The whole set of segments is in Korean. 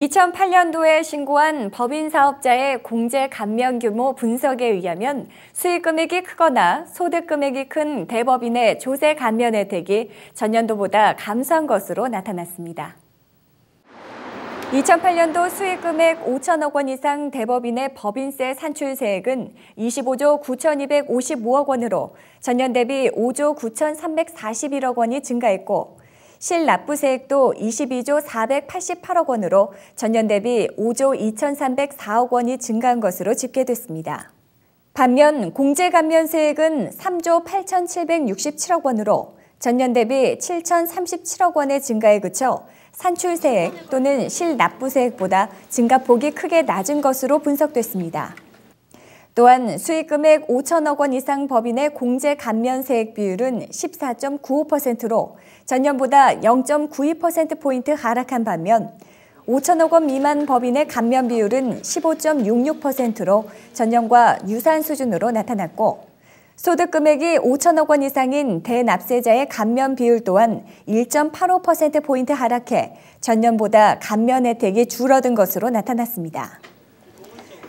2008년도에 신고한 법인 사업자의 공제 감면 규모 분석에 의하면 수익 금액이 크거나 소득 금액이 큰 대법인의 조세 감면 혜택이 전년도보다 감소한 것으로 나타났습니다. 2008년도 수익 금액 5천억 원 이상 대법인의 법인세 산출세액은 25조 9,255억 원으로 전년 대비 5조 9,341억 원이 증가했고 실납부세액도 22조 488억 원으로 전년 대비 5조 2,304억 원이 증가한 것으로 집계됐습니다. 반면 공제감면세액은 3조 8,767억 원으로 전년 대비 7,037억 원의 증가에 그쳐 산출세액 또는 실납부세액보다 증가폭이 크게 낮은 것으로 분석됐습니다. 또한 수익금액 5천억 원 이상 법인의 공제 감면 세액 비율은 14.95%로 전년보다 0.92%포인트 하락한 반면 5천억 원 미만 법인의 감면 비율은 15.66%로 전년과 유사한 수준으로 나타났고 소득 금액이 5천억 원 이상인 대납세자의 감면 비율 또한 1.85%포인트 하락해 전년보다 감면 혜택이 줄어든 것으로 나타났습니다.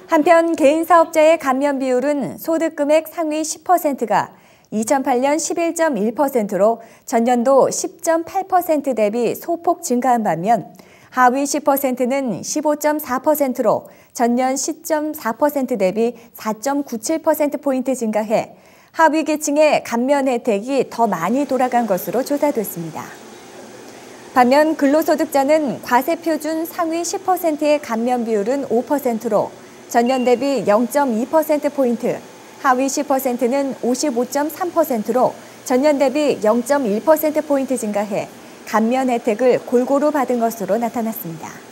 한편 개인 사업자의 감면 비율은 소득 금액 상위 10%가 2008년 11.1%로 전년도 10.8% 대비 소폭 증가한 반면 하위 10%는 15.4%로 전년 10.4% 대비 4.97%포인트 증가해 하위 계층의 감면 혜택이 더 많이 돌아간 것으로 조사됐습니다. 반면 근로소득자는 과세표준 상위 10%의 감면 비율은 5%로 전년 대비 0.2%포인트, 하위 10%는 55.3%로 전년 대비 0.1%포인트 증가해 감면 혜택을 골고루 받은 것으로 나타났습니다.